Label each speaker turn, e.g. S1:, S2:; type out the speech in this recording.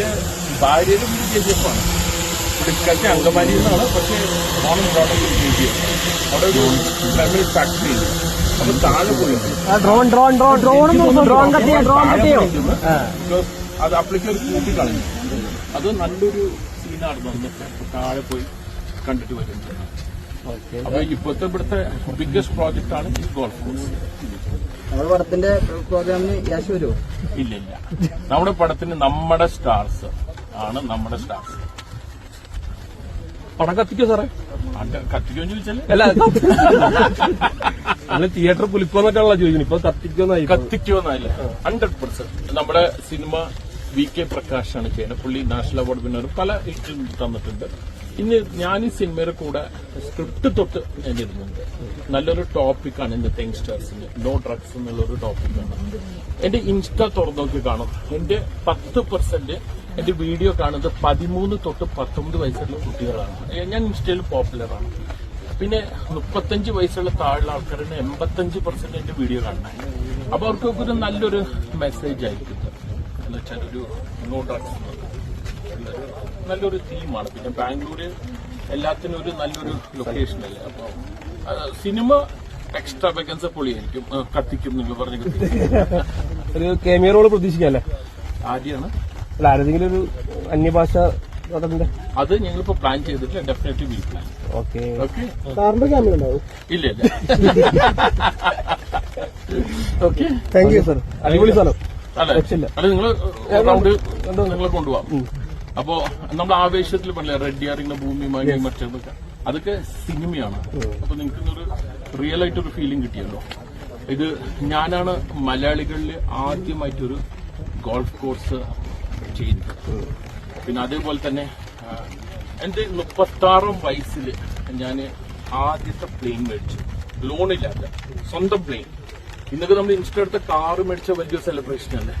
S1: എന്റെ ഭാര്യയിലും വീട് K G F ആണ് പുള്ളിക്കാരി നിന്നാണ് പക്ഷേ ഓണം പ്രോഡക്റ്റ് കെ ജി എഫ് അവിടെ ഒരു ഫാമിലി ഫാക്ടറി ഉണ്ട് അപ്പൊ താഴെ പോയിട്ടുണ്ട്
S2: drone drone drone drone drone കത്തിയോ? Drone കത്തിയോ?
S1: Because അത് അപ്പളേക്ക് ഒരു കൂട്ടി കളഞ്ഞു അത് നല്ലൊരു സീനായിരുന്നു താഴെ പോയി കണ്ടിട്ട് വരുന്നത്. അപ്പൊ ഇപ്പോഴത്തെ ഇവിടുത്തെ ബിഗ്ഗസ്റ്റ് പ്രോജക്റ്റ് ആണ് ഗോൾഫ് കോഴ്സ്
S3: നമ്മുടെ പടത്തിന്റെ പ്രോഗ്രാമിന് യാശ് വരുമോ?
S1: ഇല്ല ഇല്ല. നമ്മുടെ പടത്തിന് നമ്മുടെ സ്റ്റാർസ് ആണ് നമ്മുടെ സ്റ്റാർസ്.
S2: പടം കത്തിക്കോ സാറേ?
S1: കത്തിക്കോന്ന് ചോദിച്ചാൽ?
S2: അല്ല നമ്മൾ തിയേറ്റർ ചോദിക്കുന്നു ചോദിക്കുന്നത്. ഇപ്പൊ കത്തിക്കോന്നായി
S1: കത്തിക്കോന്നായില്ല ഹൺഡ്രഡ് പെർസെന്റ് നമ്മുടെ സിനിമ വി കെ പ്രകാശാണ് ചെയ്യുന്നത്. പുള്ളി നാഷണൽ അവാർഡ് വിന്നർ പല ഇഷ്ടം തന്നിട്ടുണ്ട്. ഇനി ഞാൻ ഈ സിനിമയുടെ കൂടെ സ്ക്രിപ്റ്റ് തൊട്ട് ഞാൻ ഇരുന്നുണ്ട് നല്ലൊരു ടോപ്പിക്കാണ് ഇന്നത്തെ യങ്സ്റ്റേഴ്സിന് നോ ഡ്രഗ്സ് എന്നുള്ളൊരു ടോപ്പിക്കാണ് എന്റെ ഇൻസ്റ്റ തുറന്നോക്കി കാണും. എന്റെ പത്ത് പെർസെന്റ് എന്റെ വീഡിയോ കാണുന്നത് പതിമൂന്ന് തൊട്ട് പത്തൊമ്പത് വയസ്സുള്ള കുട്ടികളാണ്. ഞാൻ ഇൻസ്റ്റയിൽ പോപ്പുലറാണ് പിന്നെ മുപ്പത്തഞ്ച് വയസ്സുള്ള താഴെയുള്ള ആൾക്കാരാണ് എൺപത്തഞ്ച് പെർസെന്റ് എന്റെ വീഡിയോ കാണണം അപ്പൊ അവർക്കൊക്കെ ഒരു നല്ലൊരു മെസ്സേജ് ആയിരിക്കും. ഇത്. എന്ന് വെച്ചാൽ ഒരു നോ ഡ്രഗ്സ് നല്ലൊരു തീമാണ് പിന്നെ ബാംഗ്ലൂര് എല്ലാത്തിനും ഒരു നല്ലൊരു ലൊക്കേഷൻ അല്ലേ? അപ്പൊ സിനിമ എക്സ്ട്രാ വേക്കൻസ് പൊളിയായിരിക്കും കത്തിക്കും നിങ്ങൾ പറഞ്ഞു
S2: ഒരു കേമിയ റോൾ പ്രതീക്ഷിക്കാല്ലേ
S1: ആദ്യമാണ്
S2: അല്ല ആരെങ്കിലും ഒരു അന്യഭാഷ
S1: അത് ഞങ്ങളിപ്പോ പ്ലാൻ ചെയ്തിട്ടില്ല. Definitely will plan
S2: okay
S1: okay
S2: സാറിന്റെ ക്യാമറ ഉണ്ടാവും.
S1: ഇല്ല ഇല്ല. ഓക്കെ
S2: താങ്ക് യു സർ അടിപൊളി സ്ഥലം.
S1: അല്ല. അല്ല നിങ്ങൾ റൗണ്ട് നിങ്ങളെ കൊണ്ടുപോവാം. അപ്പോ നമ്മൾ ആവേശത്തിൽ പറഞ്ഞില്ല ഭൂമി മാങ്ങി മറ്റേതൊക്കെ. അതൊക്കെ സിനിമയാണ്. അപ്പൊ നിങ്ങൾക്ക് ഒരു റിയൽ ആയിട്ട് ഒരു ഫീലിംഗ് കിട്ടിയല്ലോ. ഇത് ഞാനാണ് മലയാളികളിൽ ആദ്യമായിട്ടൊരു ഗോൾഫ് കോഴ്സ് ചെയ്യുന്നത്. പിന്നെ അതേപോലെ തന്നെ ആ, എന്റെ മുപ്പത്താറാം വയസ്സിൽ ഞാൻ ആദ്യത്തെ പ്ലെയിൻ മേടിച്ചു. ലോണില്ലാത്ത സ്വന്തം പ്ലെയിൻ ഇന്നൊക്കെ നമ്മൾ ഇൻസ്റ്റ എടുത്ത കാറ് മേടിച്ച വലിയ സെലിബ്രേഷൻ അല്ലേ?